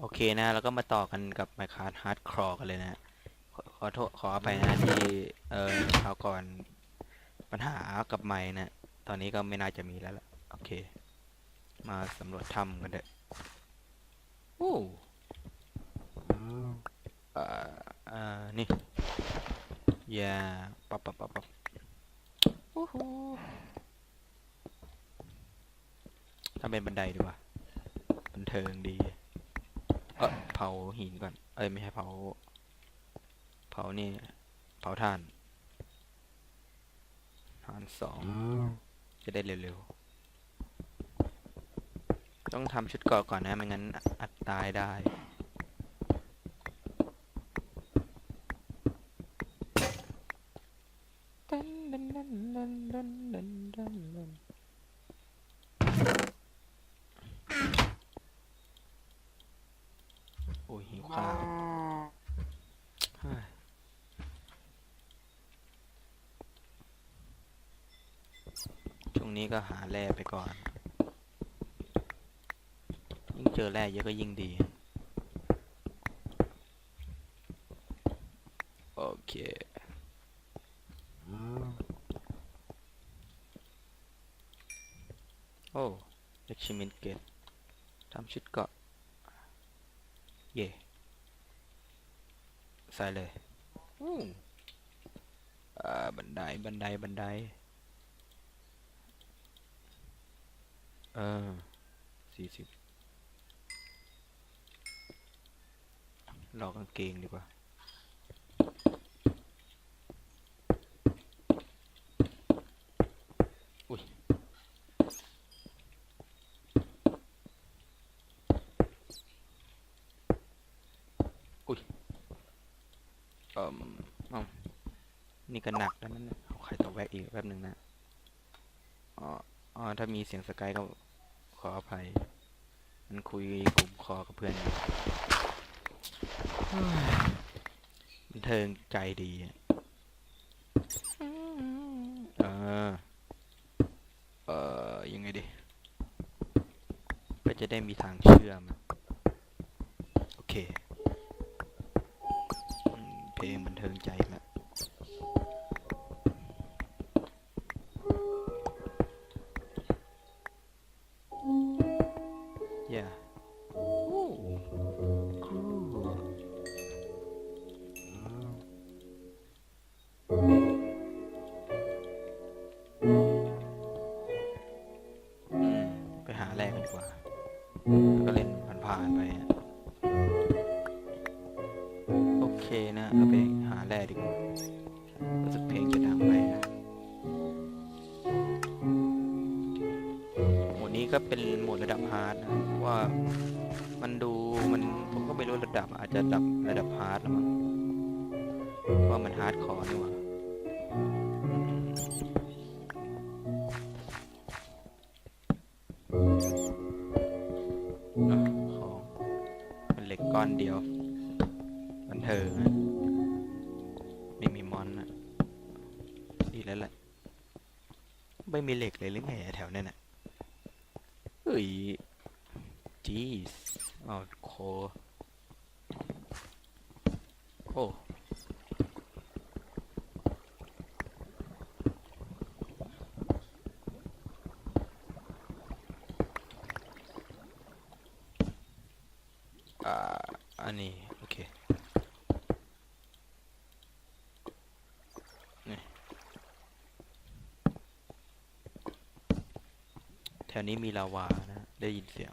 โอเคนะ แล้วก็มาต่อกันกับ Minecraft Hardcore กันเลยนะ ขอขอโทษขออภัยนะที่เอ่อคราวก่อนปัญหากับไม้นะ ตอนนี้ก็ไม่น่าจะมีแล้วล่ะ โอเค มาสำรวจถ้ำกันเถอะโอ้เอ่อเอ่อนี่อย่าปับปับปับปับโอ้โหทำเป็นบันไดดีกว่าบันเทิงดี เออเผาหินก่อน เอ้ยไม่ใช่เผา เผานี่ เผาถ่านถ่านสอง จะได้เร็วๆ ต้องทำชุดเกราะก่อนนะไม่งั้นอัดตายได้ โอ้ยหิวข้าวเฮ้ยช่วงนี้ ก็หาแร่ไปก่อน ยิ่งเจอแร่เยอะก็ยิ่งดี โอเคโอ้เล็กชิมินเกตทำชุดเกาะ เย่ใส่เลยอ่าบันได บันได บันได ออสี่สิบรอกางเกงดีกว่าอุ้ยอุ้ยเอ่มเอ้านี่ก็หนักแล้วนั่นเอาไข่ตัวแวกอีกแป๊บหนึ่งนะ อ๋อถ้ามีเสียงสกายก็ขออภัย มันคุยกลุ่มคอกับเพื่อนอยู่มันเทิงใจดีอะเออ เออยังไงดี ก็จะได้มีทางเชื่อม โอเค เพลงบันเทิงใจละ แร่ดีกว่ารู้สึกเพลงจะดังไปนะโหมดนี้ก็เป็นโหมดระดับฮาร์ดนะเพราะว่ามันดูมันผมก็ไม่รู้ระดับอาจจะดับระดับฮาร์ดแล้วมั้งเพราะว่ามันฮาร์ดคอร์นี่หว่าของเป็นเหล็กก้อนเดียวบันเทิง ไม่มีเหล็กเลยหรือไงแถวนั้นน่ะเฮ้ยจีสอ๋อโคโอ้อ่า อันนี้ โอเค นี่แถว นี้มีลาวานะ ได้ยินเสียง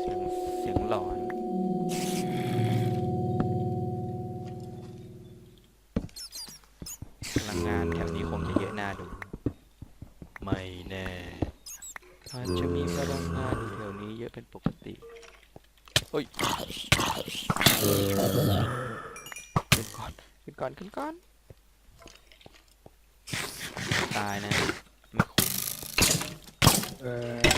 เสียง เสียงหลอน พลังงานแถวนี้คงจะเยอะน่าดู ไม่แน่อาจจะมีพลังงานอยู่แถวนี้เยอะเป็นปกติ เฮ้ย ก่อนขึ้นก้อน ตายนะไม่คุ้มเออ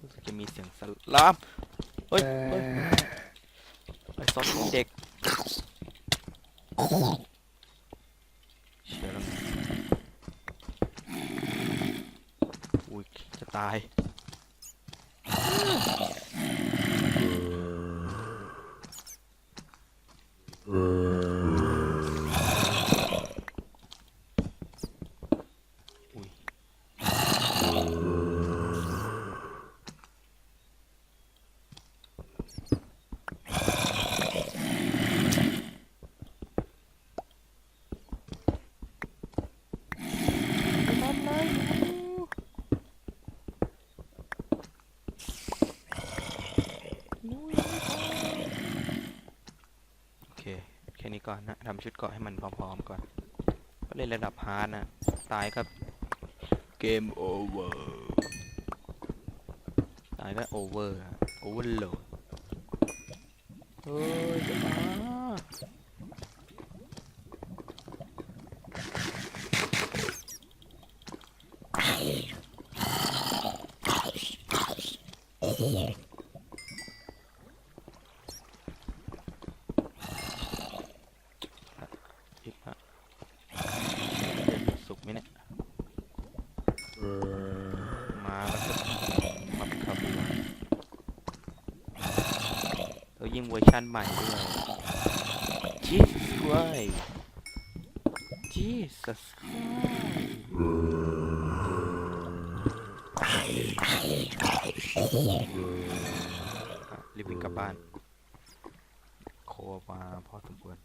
รู้มีเสียงสลับเฮ้ยเเฮ้ออไอ้ซอสเด็กเชื่อแล้วอุ้ยจะตาย ก่อนนะทำชุดเกราะให้มันพร้อมๆก่อน ก็เล่นระดับฮาร์ดนะ ตายครับเกมโอเวอร์ ตายก็โอเวอร์โอเวอร์โหลดเฮ้ยจะมาอีกละเดือนสุกร์ไหมเนี่ย มาแล้วก็มาเป็นขบวนแล้ว ยิ่งเวอร์ชันใหม่ด้วย Jesus Christ Jesus Christ รีบวิ่งกลับบ้าน โคมาพอสมควร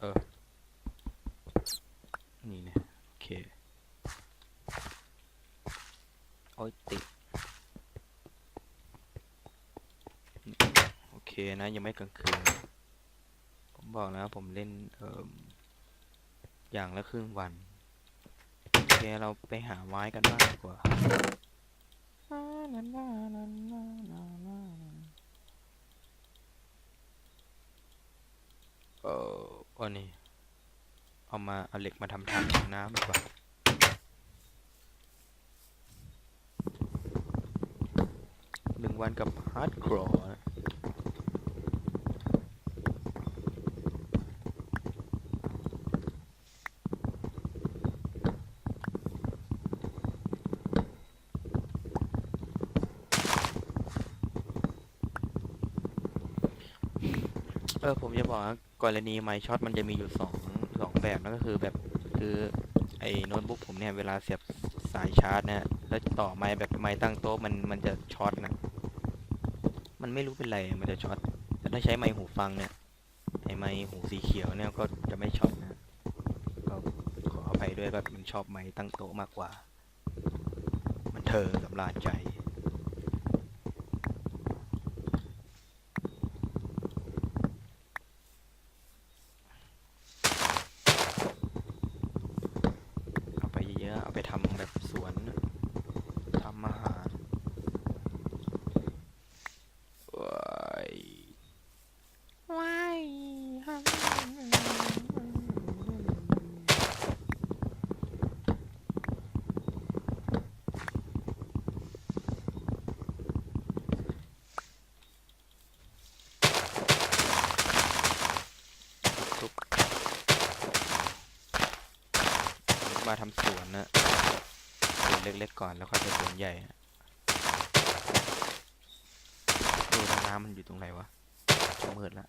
เออ นี่นะโอเค โอ้ยติดโอเค นะยังไม่กลางคืน ผมบอกแล้วผมเล่นเอ่ออย่างละครึ่งวัน โอเคเราไปหาไม้กันบ้างดีกว่าเอออันนี้เอามาเอาเหล็กมาทำทางน้ำดีกว่าหนึ่งวันกับฮาร์ดคอร์ เออผมจะบอกว่ากรณีไมช็อตมันจะมีอยู่สองสองแบบนะก็คือแบบคือไอ้โน้ตบุ๊กผมเนี่ยเวลาเสียบสายชาร์จเนี่ยแล้วต่อไมค์แบบไมค์ตั้งโต๊ะมันมันจะช็อตนะมันไม่รู้เป็นไรมันจะช็อตแต่ถ้าใช้ไมค์หูฟังเนี่ยไอไมค์หูสีเขียวเนี่ยก็จะไม่ช็อตนะก็ขออภัยด้วยก็มันชอบไมค์ตั้งโต๊ะมากกว่า มันเธอสำราญใจ เอาไปเยอะๆเอาไปทำแบบสวนน่ะทำอาหารว้ายว้ายทุบาทำสวนนะสวนเล็กๆก่อนแล้วค่อยไปสวนใหญ่ดูน้ำมันอยู่ตรงไหนวะมืดละ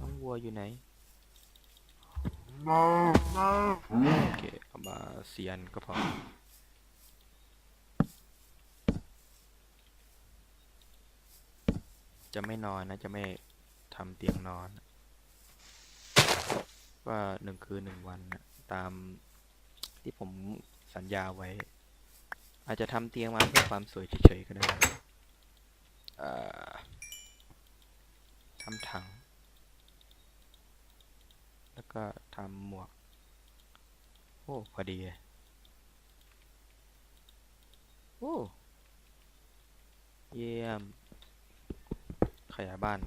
น้องวัวอยู่ไหนโอเคเอามาเซียนก็พอ จะไม่นอนนะ จะไม่ทำเตียงนอน ว่าหนึ่งคืนหนึ่งวันนะตามที่ผมสัญญาไว้ อาจจะทำเตียงมาเพื่อความสวยเฉยๆก็ได้ทำถัง แล้วก็ทำหมวก โอ้พอดีโอ้เยี่ยม ยายบ้าน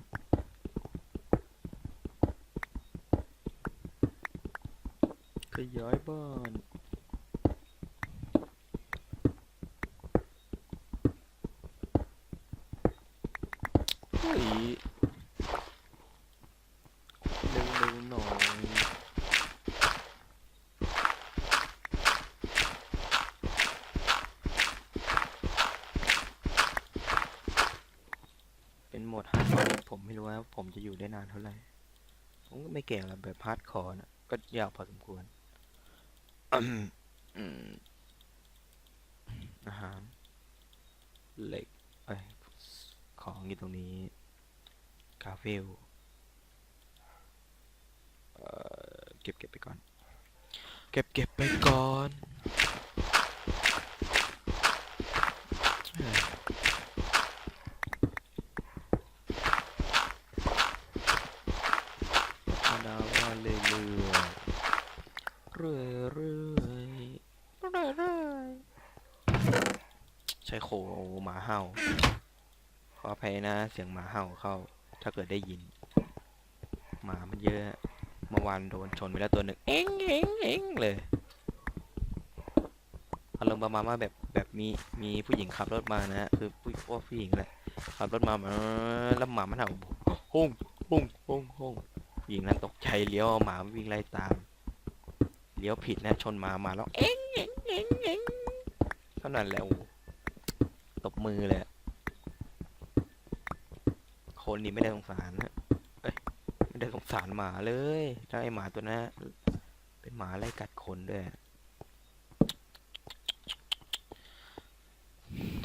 ขยายบ้าน โอ้ ยเร็วเร็วหน่อย เป็นโหมดฮาร์ดคอร์ที่ผมไม่รู้ว่าผม จะอยู่ได้นานเท่าไหร่ ผมก็ไม่เก่งหรอกแบบฮาร์ดคอร์นะก็ยากพอสมควรอืมอาหารเหล็กเอ้ยของอยู่ตรงนี้คาเฟลเอ่อเก็บเก็บไปก่อน เก็บเก็บไปก่อนเอ้ยมะนาวว่าเรื่อยๆเรื่อยๆเรื่อยๆเรื่อยๆใช้โคหมาเห่า ขออภัยนะ เสียงหมาเห่าเข้า ถ้าเกิดได้ยิน หมามันเยอะ เมื่อวานโดนชนไปแล้วตัวหนึ่งเอ็งเอ็งเอ็งเลยอารมณ์ประมาณว่าแบบแบบมีมีผู้หญิงขับรถมานะฮะคือผู้ว่าผู้หญิงแหละขับรถมาแล้วหมามันเห่าหุ่งหุ่งหุ่งหุ่งหญิงนั้นตกใจเลี้ยวหมาวิ่งไล่ตามเลี้ยวผิดนะชนหมามาแล้วเอ็งเอ็งเอ็งเอ็งเท่านั้นแหละโอ้โหตบมือเลย คนนี้ไม่ได้สงสารนะเอ้ยไม่ได้สงสารหมาเลยถ้าไอหมาตัวนั้นเป็นหมาไล่กัดคนด้วย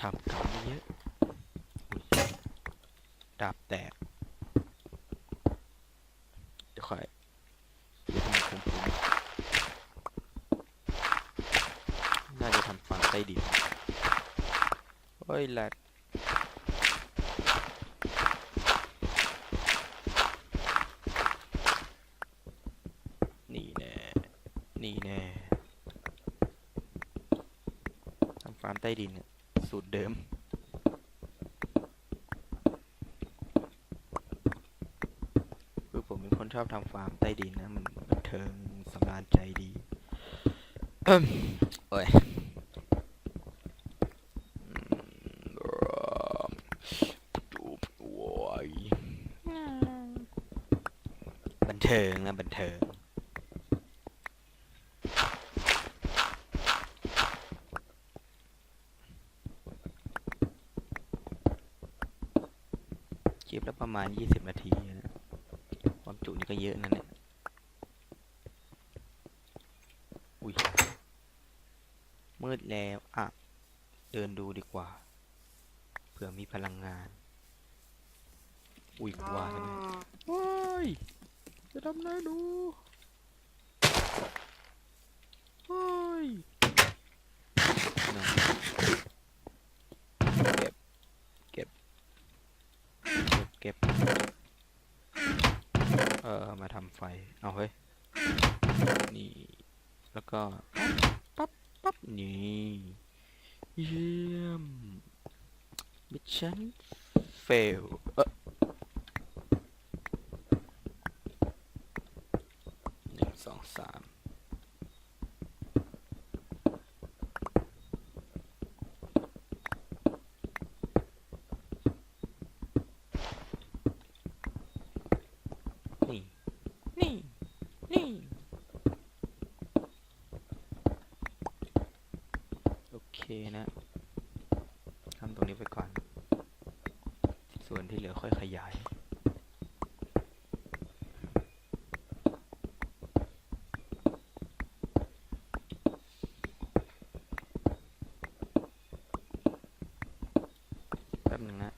ทำกรรมเยอะดาบแตกเดี๋ยวค่อยเดี๋ยวทำคุ้มคุ้มน่าจะทำฟันใต้ดินเฮ้ยแหลก นี่แน่ นี่แน่ทำฟาร์มใต้ดินเนี่ยสูตรเดิม คือผมเป็นคนชอบทำฟาร์มใต้ดินนะ มันบันเทิงสำราญใจดีเอิ่มโอ้ยอืมดูโว้ยบันเทิงนะบันเทิง คลิ ปละประมาณยี่สิบนาทีนะความจุนี่ก็เยอะนั่นเนี่ยอุ้ยมืดแล้ว อะ เดินดูดีกว่า เผื่อมีพลังงาน อุ้ยกว่าแล้วเนี่ยว้ายจะทำอะไรดูว้ายนั่นเก็บ เก็บ เก็บ เออมาทำไฟ เอาเฮ้ย นี่ แล้วก็ ปั๊บ ปั๊บ นี่ เยี่ยมมิชชั่นเฟลเออหนึ่งสองสาม นี่ นี่ นี่ โอเคนะ ทำตรงนี้ไปก่อน ส่วนที่เหลือค่อยขยาย แป๊บหนึ่งนะ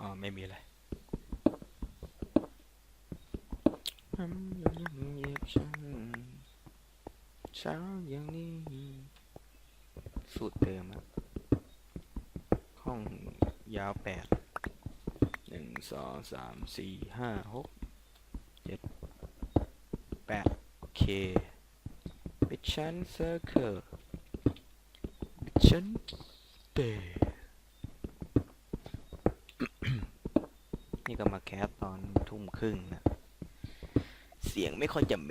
อ๋อ ไม่มีอะไรทำอย่างนี้เยียบฉันช้าอย่างนี้สูตรเดิมอะห้องยาวแปดหนึ่งสองสามสี่ห้าหกเจ็ดแปดโอเคบิชชันเซอร์เคิลบิชชันเต ก็มาแคปตอนทุ่มครึ่งนะ เสียงไม่ค่อยจะเม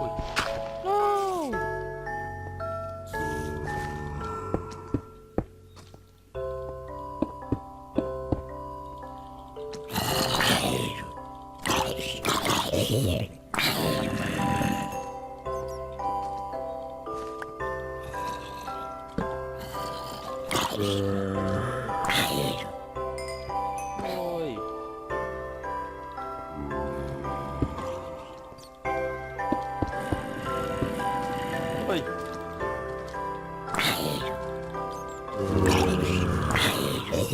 อุ๊ย ค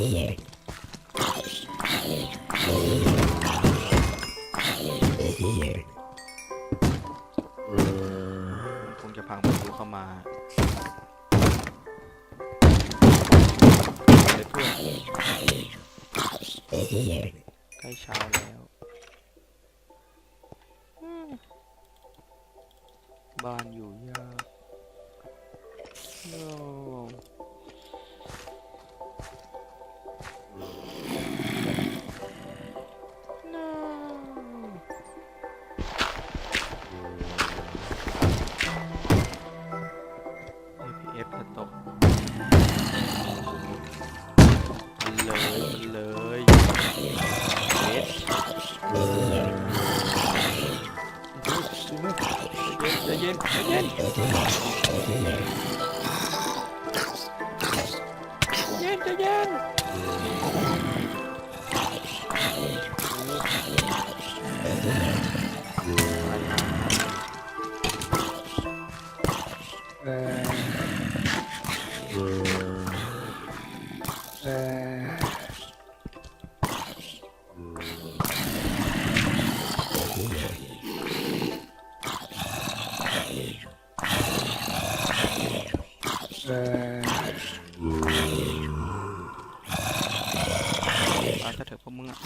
งจะพังประตูเข้ามาเลยเพื่อนใกล้เช้าแล้วบ้านอยู่ยาก no มาจะเถอะพวกมึงอะ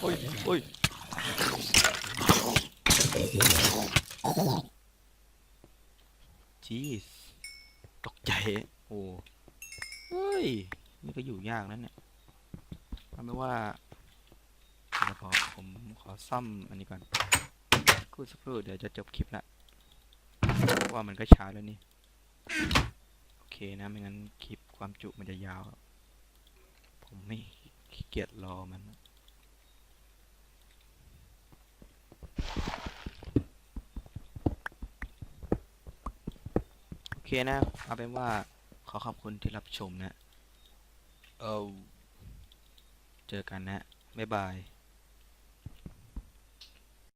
โอ้ยโอ้ย จีสตกใจ โอ้เฮ้ย นี่ก็อยู่ยากนั่นเนี่ยเอาไม่ว่าเดี๋ยวพอผมขอซ่อมอันนี้ก่อนคู่สักครู่เดี๋ยวจะจบคลิปละเพราะว่ามันก็ช้าแล้วนี่ โอเคนะ ไม่งั้นคลิปความจุมันจะยาว ผมไม่ขี้เกียจรอมันโอเคนะ เอาเป็นว่าขอขอบคุณที่รับชมนะ เจอกันนะ บ๊ายบาย